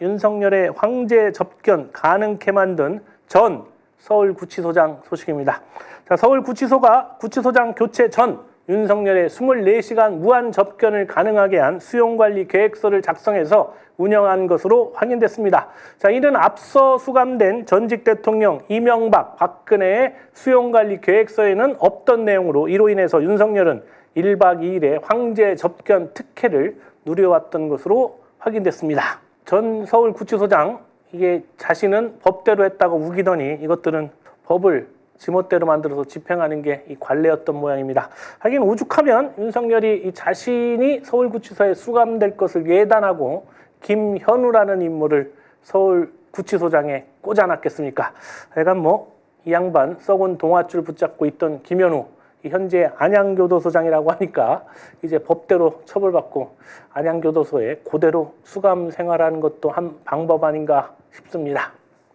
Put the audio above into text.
윤석열의 황제 접견 가능케 만든 전 서울구치소장 소식입니다. 자, 서울구치소가 구치소장 교체 전 윤석열의 24시간 무한 접견을 가능하게 한 수용관리 계획서를 작성해서 운영한 것으로 확인됐습니다. 자, 이는 앞서 수감된 전직 대통령 이명박, 박근혜의 수용관리 계획서에는 없던 내용으로 이로 인해서 윤석열은 1박 2일의 황제 접견 특혜를 누려왔던 것으로 확인됐습니다. 전 서울 구치소장 이게 자신은 법대로 했다고 우기더니 이것들은 법을 지멋대로 만들어서 집행하는 게 이 관례였던 모양입니다. 하긴 오죽하면 윤석열이 이 자신이 서울구치소에 수감될 것을 예단하고 김현우라는 인물을 서울구치소장에 꽂아놨겠습니까? 하여간 뭐 이 양반 썩은 동아줄 붙잡고 있던 김현우 이 현재 안양교도소장이라고 하니까 이제 법대로 처벌받고 안양교도소에 그대로 수감 생활하는 것도 한 방법 아닌가 싶습니다.